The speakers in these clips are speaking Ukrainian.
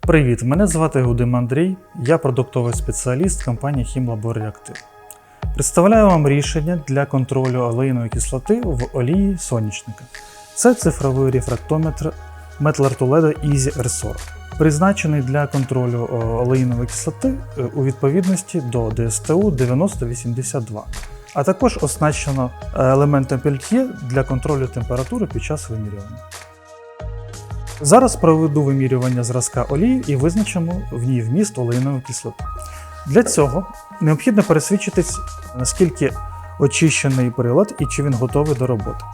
Привіт, мене звати Гудим Андрій, я продуктовий спеціаліст компанії Хімлабор Реактив. Представляю вам рішення для контролю олейної кислоти в олії соняшника. Це цифровий рефрактометр Toledo Easy R40, призначений для контролю о, олеїнової кислоти е, у відповідності до ДСТУ 9082, а також оснащено е, елементом пельт'є для контролю температури під час вимірювання. Зараз проведу вимірювання зразка олії і визначимо в ній вміст олейної кислоти. Для цього необхідно пересвідчитись, наскільки очищений прилад і чи він готовий до роботи.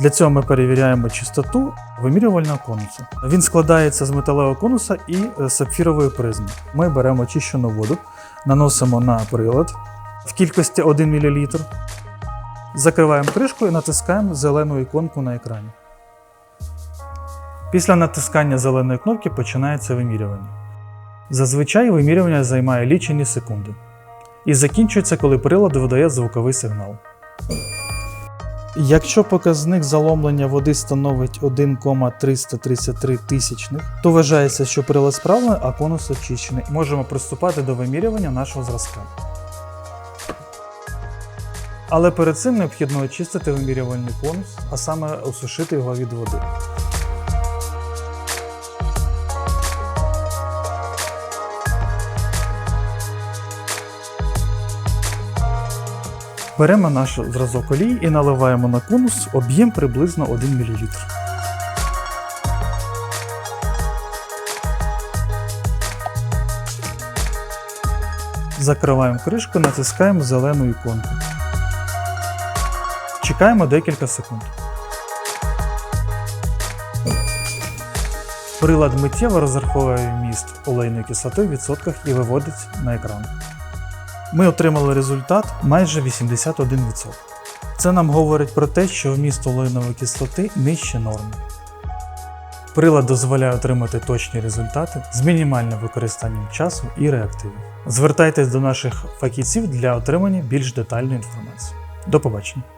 Для цього ми перевіряємо чистоту вимірювального конусу. Він складається з металевого конуса і е, сапфірової призми. Ми беремо очищену воду, наносимо на прилад в кількості 1 мл, закриваємо кришку і натискаємо зелену іконку на екрані. Після натискання зеленої кнопки починається вимірювання. Зазвичай вимірювання займає лічені секунди і закінчується, коли прилад видає звуковий сигнал. Якщо показник заломлення води становить 1,333 тисячних, то вважається, що прилад справний, а конус очищений. Можемо приступати до вимірювання нашого зразка. Але перед цим необхідно очистити вимірювальний конус, а саме осушити його від води. Беремо наш зразок олії і наливаємо на конус об'єм приблизно 1 мл. Закриваємо кришку, натискаємо зелену іконку. Чекаємо декілька секунд. Прилад миттєво розраховує вміст олейної кислоти в відсотках і виводить на екран. Ми отримали результат майже 81%. Це нам говорить про те, що вміст олейнової кислоти нижче норми. Прилад дозволяє отримати точні результати з мінімальним використанням часу і реактивів. Звертайтесь до наших фахівців для отримання більш детальної інформації. До побачення!